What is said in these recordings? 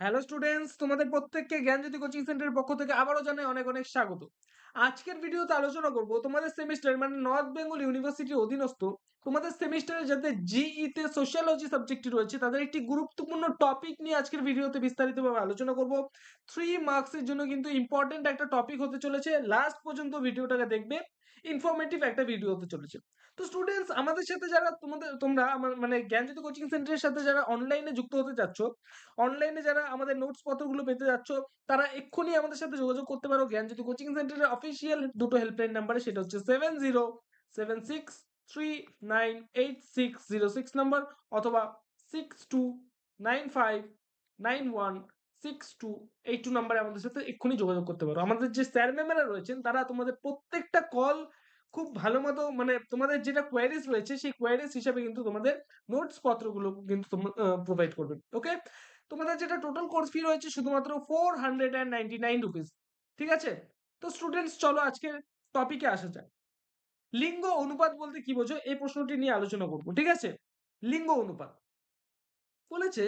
Hello students তোমাদের প্রত্যেককে জ্ঞানজ্যোতি coaching সেন্টারের পক্ষ থেকে আবারও জানাই অনেক অনেক স্বাগত। আজকের ভিডিওতে আলোচনা করব তোমাদের সেমিস্টার মানে নর্থ বেঙ্গল ইউনিভার্সিটির অধীনস্থ তোমাদের সেমিস্টারে যাতে জিই তে সোশ্যালজি সাবজেক্টটি রয়েছে, তাদের একটি গুরুত্বপূর্ণ টপিক নিয়ে আজকের ভিডিওতে বিস্তারিতভাবে আলোচনা করব। থ্রি মার্কসের জন্য কিন্তু ইম্পর্টেন্ট একটা টপিক হতে চলেছে। লাস্ট পর্যন্ত ভিডিওটাকে দেখবে। ইনফরমেটিভ একটা ভিডিও হতে চলেছে। তো স্টুডেন্টস আমাদের সাথে যারা তোমাদের, তোমরা আমার মানে জ্ঞানজ্যোতি কোচিং সেন্টারের সাথে যারা অনলাইনে যুক্ত হতে চাচ্ছ অনলাইনে যারা আমাদের নোটস পত্রগুলো পেতে যাচ্ছ, তারা এক্ষুনি আমাদের সাথে যোগাযোগ করতে পারো। জ্ঞানজ্যোতি কোচিং সেন্টারের অফিসিয়াল দুটো হেল্পলাইন নাম্বারে সেটা হচ্ছে seven zero seven six three nine eight six zero six number অথবা six two nine five nine one six two eight two নাম্বারে আমাদের সাথে এক্ষুনি যোগাযোগ করতে পারো। আমাদের যে স্যার ম্যামেরা রয়েছেন, তারা তোমাদের প্রত্যেকটা কল খুব ভালো মতো মানে তোমাদের যেটা রয়েছে, সেই হিসাবে কিন্তু তোমাদের নোটস পত্রগুলো কিন্তু প্রোভাইড ওকে তোমাদের যেটা টোটাল কোর্স ফি রয়েছে শুধুমাত্র four hundred and ninety nine rupees ঠিক আছে? তো স্টুডেন্টস চলো আজকে টপিকে আসা যাক। লিঙ্গ অনুপাত বলতে কি বোঝো? এই প্রশ্নটি নিয়ে আলোচনা করব, ঠিক আছে? লিঙ্গ অনুপাত। বলেছে,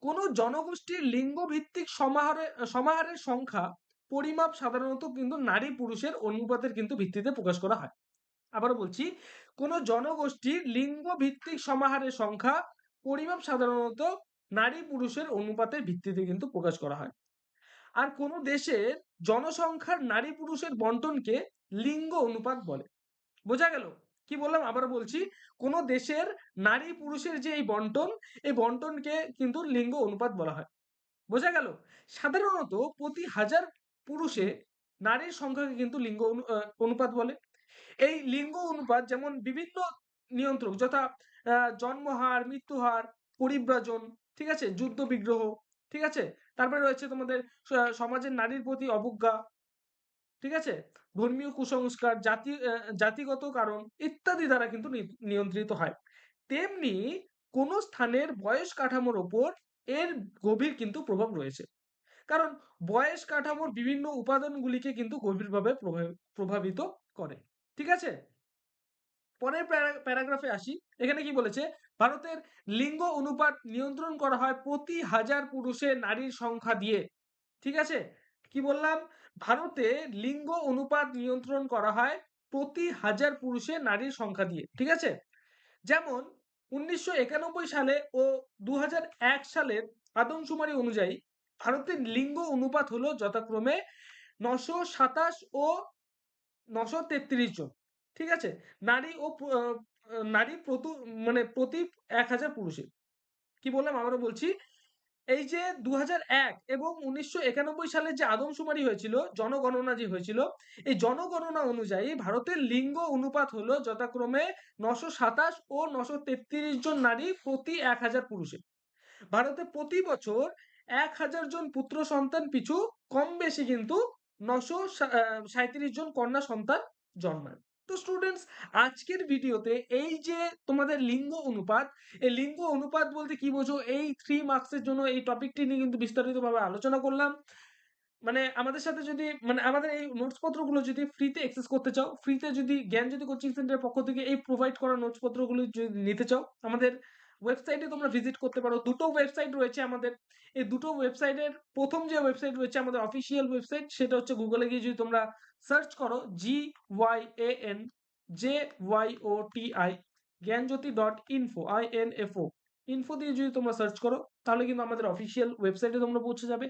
কোন জনগোষ্ঠীর লিঙ্গ ভিত্তিক সমাহারে, সমাহারের সংখ্যা পরিমাপ সাধারণত কিন্তু নারী পুরুষের অনুপাতের কিন্তু ভিত্তিতে প্রকাশ করা হয়। আবারও বলছি, কোন জনগোষ্ঠীর লিঙ্গ ভিত্তিক সমাহারের সংখ্যা পরিমাপ সাধারণত নারী পুরুষের অনুপাতের ভিত্তিতে কিন্তু প্রকাশ করা হয়। আর কোন দেশের জনসংখ্যার নারী পুরুষের বন্টনকে লিঙ্গ অনুপাত বলে। বোঝা গেল? কি বললাম? আবার বলছি, কোন দেশের নারী পুরুষের যে এই বন্টন, এই বন্টনকে কিন্তু লিঙ্গ অনুপাত বলা হয়। বোঝা গেল? সাধারণত প্রতি হাজার পুরুষে নারীর সংখ্যাকে কিন্তু লিঙ্গ অনুপাত বলে। এই লিঙ্গ অনুপাত যেমন বিভিন্ন নিয়ন্ত্রক, যথা জন্মহার, মৃত্যুহার, পরিব্রাজন, ঠিক আছে? যুদ্ধ বিগ্রহ, ঠিক আছে? তারপরে রয়েছে তোমাদের সমাজের নারীর প্রতি অবজ্ঞা ঠিক আছে? ধর্মীয় কুসংস্কার, জাতি জাতিগত কারণ ইত্যাদি দ্বারা কিন্তু নিয়ন্ত্রিত হয়। তেমনি কোন স্থানের বয়স কাঠামোর ওপর এর গভীর কিন্তু প্রভাব রয়েছে। কারণ বয়স কাঠামোর বিভিন্ন উপাদানগুলিকে কিন্তু গভীরভাবে প্রভাবিত করে। ঠিক আছে? পরের প্যারাগ্রাফে আসি। এখানে কি বলেছে? ভারতের লিঙ্গ অনুপাত নিয়ন্ত্রণ করা হয় প্রতি হাজার পুরুষে নারীর সংখ্যা দিয়ে। ঠিক আছে? কি বললাম? ভারতে লিঙ্গ অনুপাত নিয়ন্ত্রণ করা হয় প্রতি হাজার পুরুষে নারীর সংখ্যা দিয়ে, ঠিক আছে? যেমন উনিশশো সালে ও দু সালের আদমশুমারি অনুযায়ী ভারতের লিঙ্গ অনুপাত হলো যথাক্রমে নশো সাতাশ ও নশো তেত্রিশ জন, ঠিক আছে? নারী ও নারী প্রতু মানে প্রতি এক হাজার পুরুষের কি বললাম? আবারও বলছি এই যে দু হাজার এক এবং উনিশশো সালের যে আদমশুমারি হয়েছিল জনগণনা যে হয়েছিল, এই জনগণনা অনুযায়ী ভারতের লিঙ্গ অনুপাত হলো যথাক্রমে নশো সাতাশ ও নশো তেত্রিশ জন নারী প্রতি এক হাজার পুরুষের ভারতে প্রতি বছর এক হাজার জন পুত্র সন্তান পিছু কম বেশি কিন্তু নশো সাঁত্রিশ জন কন্যা সন্তান জন্মায়। তো স্টুডেন্টস আজকের ভিডিওতে এই যে তোমাদের লিঙ্গ অনুপাত, এই লিঙ্গ অনুপাত বলতে কি বোঝো? এই থ্রি মার্কসের জন্য এই টপিকটি নিয়ে কিন্তু বিস্তারিতভাবে আলোচনা করলাম। মানে আমাদের সাথে যদি মানে আমাদের এই নোটস পত্রগুলো যদি ফ্রিতে অ্যাক্সেস করতে চাও ফ্রিতে যদি জ্ঞান যদি কোচিং সেন্টারের পক্ষ থেকে এই প্রোভাইড করা নোটস পত্রগুলো যদি নিতে চাও, আমাদের ওয়েবসাইটে তোমরা ভিজিট করতে পারো। দুটো ওয়েবসাইট রয়েছে আমাদের। এই দুটো ওয়েবসাইটের প্রথম যে ওয়েবসাইট রয়েছে আমাদের অফিসিয়াল ওয়েবসাইট সেটা হচ্ছে গুগলে গিয়ে যদি তোমরা সার্চ করো G Y A N J Y O T I Gyanjyoti dot info I N F O info দিয়ে যদি তোমরা সার্চ করো, তাহলে কিন্তু আমাদের অফিসিয়াল ওয়েবসাইটে তোমরা পৌঁছে যাবে।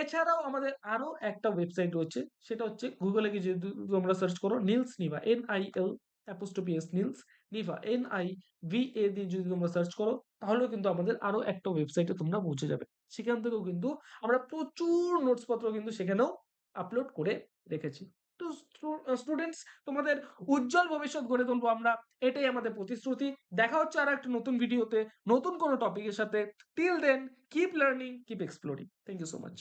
এছাড়াও আমাদের আরও একটা ওয়েবসাইট রয়েছে, সেটা হচ্ছে গুগলে গিয়ে যদি তোমরা সার্চ করো Nils Niva N I L apostrophe S Nils Niva N I V A দিয়ে যদি তোমরা সার্চ করো, তাহলেও কিন্তু আমাদের আরও একটা ওয়েবসাইটে তোমরা পৌঁছে যাবে। সেখান থেকেও কিন্তু আমরা প্রচুর নোটস পত্র কিন্তু সেখানেও আপলোড করে রেখেছি। তো স্টুডেন্টস তোমাদের উজ্জ্বল ভবিষ্যৎ গড়ে তুলবো আমরা। এটাই আমাদের প্রতিশ্রুতি। দেখা হচ্ছে আর একটা নতুন ভিডিওতে নতুন কোনো টপিকের সাথে। Till then keep learning keep exploring thank you so much